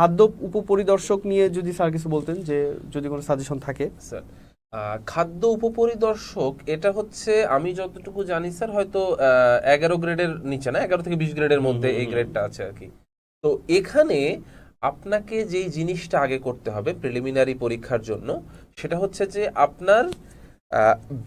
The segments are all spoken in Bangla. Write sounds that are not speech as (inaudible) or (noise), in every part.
খাদ্য উপপরিদর্শক নিয়ে যদি স্যার কিছু বলতেন যে যদি কোনো সাজেশন থাকে। স্যার খাদ্য উপপরিদর্শক এটা হচ্ছে আমি যতটুকু জানি স্যার হয়তো এগারো গ্রেডের নিচে না এগারো থেকে বিশ গ্রেডের মধ্যে এই গ্রেডটা আছে আর কি। তো এখানে আপনাকে যেই জিনিসটা আগে করতে হবে প্রিলিমিনারি পরীক্ষার জন্য সেটা হচ্ছে যে আপনার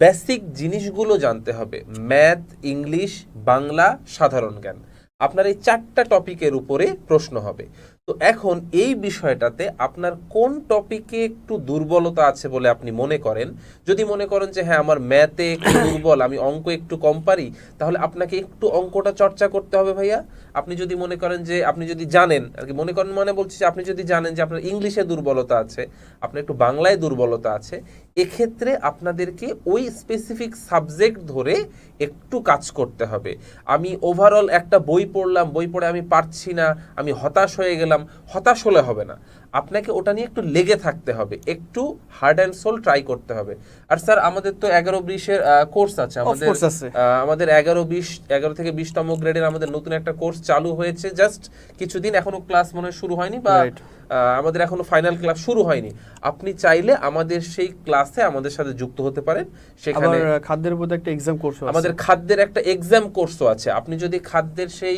বেসিক জিনিসগুলো জানতে হবে। ম্যাথ ইংলিশ বাংলা সাধারণ জ্ঞান। আপনার এই চারটা টপিকের উপরে প্রশ্ন হবে। তো এখন এই বিষয়টাতে আপনার কোন টপিকে একটু দুর্বলতা আছে বলে আপনি মনে করেন? যদি মনে করেন যে হ্যাঁ আমার ম্যাথে একটু দুর্বল, আমি অঙ্ক একটু কম পারি, তাহলে আপনাকে একটু অঙ্কটা চর্চা করতে হবে ভাইয়া। আপনি যদি মনে করেন যে, আপনি যদি জানেন, আর কি মনে করেন মানে বলছি যে, আপনি যদি জানেন যে, আপনার ইংলিশে দুর্বলতা আছে, আপনার একটু বাংলায় দুর্বলতা আছে, এক্ষেত্রে আপনাদেরকে ওই স্পেসিফিক সাবজেক্ট ধরে একটু কাজ করতে হবে। আমি ওভারঅল একটা বই পড়লাম, বই পড়ে আমি পারছি না, আমি হতাশ হয়ে গেলাম হতাশ হলে হবে না। আপনাকে ওটা নিয়ে একটু লেগে থাকতে হবে। একটু হার্ড অ্যান্ড সোল ট্রাই করতে হবে। আর স্যার আমাদের তো এগারো বিশের কোর্স আছে। আমাদের আমাদের এগারো বিশ এগারো থেকে বিশতম গ্রেডের আমাদের নতুন একটা কোর্স চালু হয়েছে। জাস্ট কিছুদিন এখনও ক্লাস মনে হয় শুরু হয়নি বা আমাদের এখনও ফাইনাল ক্লাস শুরু হয়নি। আপনি চাইলে আমাদের সেই ক্লাসে আমাদের সাথে যুক্ত হতে পারেন। সেখানে খাদ্যের উপর একটা এক্সাম কোর্স আমাদের খাদ্যের একটা এক্সাম কোর্সও আছে। আপনি যদি খাদ্যের সেই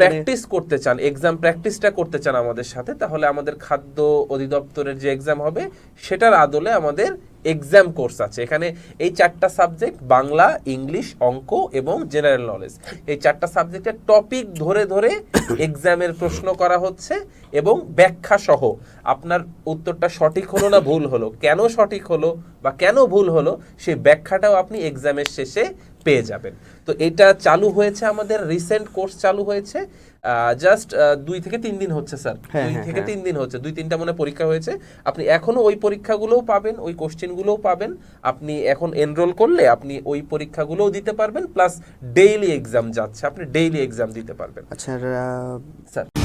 প্র্যাকটিস করতে চান এক্সাম প্র্যাকটিসটা করতে চান আমাদের সাথে তাহলে আমাদের খাদ্য অধিদপ্তরের যে এক্সাম হবে সেটার আদলে আমাদের এক্সাম কোর্স আছে। এখানে এই চারটা সাবজেক্ট বাংলা ইংলিশ অঙ্ক এবং জেনারেল নলেজ এই চারটা সাবজেক্টের টপিক ধরে ধরে (coughs) এক্সামের প্রশ্ন করা হচ্ছে এবং ব্যাখ্যা সহ। আপনার উত্তরটা সঠিক হলো না ভুল হলো? কেন সঠিক হলো বা কেন ভুল হলো? সেই ব্যাখ্যাটাও আপনি এক্সামের শেষে পেয়ে যাবেন। তো এটা চালু হয়েছে আমাদের রিসেন্ট কোর্স চালু হয়েছে জাস্ট দুই থেকে তিন দিন হচ্ছে স্যার দুই হ্যাঁ, থেকে হ্যাঁ। তিন দিন হচ্ছে দুই তিনটা মনে পরীক্ষা হয়েছে। আপনি এখনও ওই পরীক্ষাগুলোও পাবেন ওই কোশ্চেনগুলোও পাবেন। আপনি এখন এনরোল করলে আপনি ওই পরীক্ষাগুলোও দিতে পারবেন প্লাস ডেইলি এক্সাম যাচ্ছে আপনি ডেইলি এক্সাম দিতে পারবেন। আচ্ছা স্যার